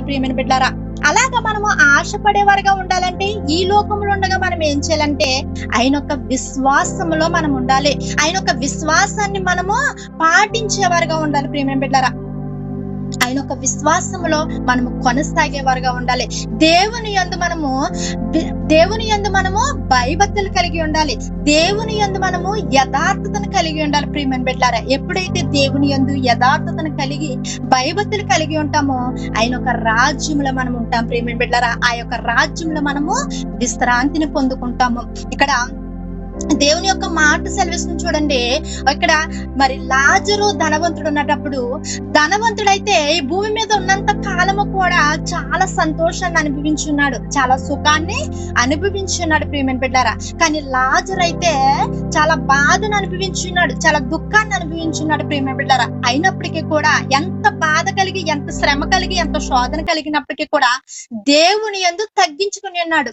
ఉండాలి ప్రియమైన బిడ్డారా అలాగ మనము ఆశపడేవారుగా ఉండాలంటే ఈ లోకంలో ఉండగా మనం ఏం చేయాలంటే ఆయన యొక్క విశ్వాసంలో మనం ఉండాలి. ఆయన యొక్క విశ్వాసాన్ని మనము పాటించేవారుగా ఉండాలి ప్రియమైన బిడ్డారా. ఆయన యొక్క విశ్వాసంలో మనము కొనసాగేవారుగా ఉండాలి. దేవుని యందు మనము దేవుని యందు మనము భయభక్తులు కలిగి ఉండాలి. దేవుని యందు మనము యథార్థతను కలిగి ఉండాలి ప్రియమని బిడ్డారా. ఎప్పుడైతే దేవుని యందు యథార్థతను కలిగి భయభక్తులు కలిగి ఉంటామో ఆయన ఒక రాజ్యంలో మనం ఉంటాం ప్రియమని బిడ్డారా. ఆ యొక్క రాజ్యంలో మనము విశ్రాంతిని పొందుకుంటాము. ఇక్కడ దేవుని యొక్క మాట సెలవిస్తుంది చూడండి. ఇక్కడ మరి లాజరు ధనవంతుడు ఉన్నటప్పుడు ధనవంతుడైతే ఈ భూమి మీద ఉన్నంత కాలము కూడా చాలా సంతోషాన్ని అనుభవించున్నాడు. చాలా సుఖాన్ని అనుభవించున్నాడు ప్రియమైన బిడ్డారా. కానీ లాజర్ అయితే చాలా బాధను అనుభవించున్నాడు. చాలా దుఃఖాన్ని అనుభవించున్నాడు ప్రియమైన బిడ్డారా. అయినప్పటికీ కూడా ఎంత బాధ కలిగి ఎంత శ్రమ కలిగి ఎంత శోధన కలిగినప్పటికీ కూడా దేవుని ఎందు తగ్గించుకుని ఉన్నాడు.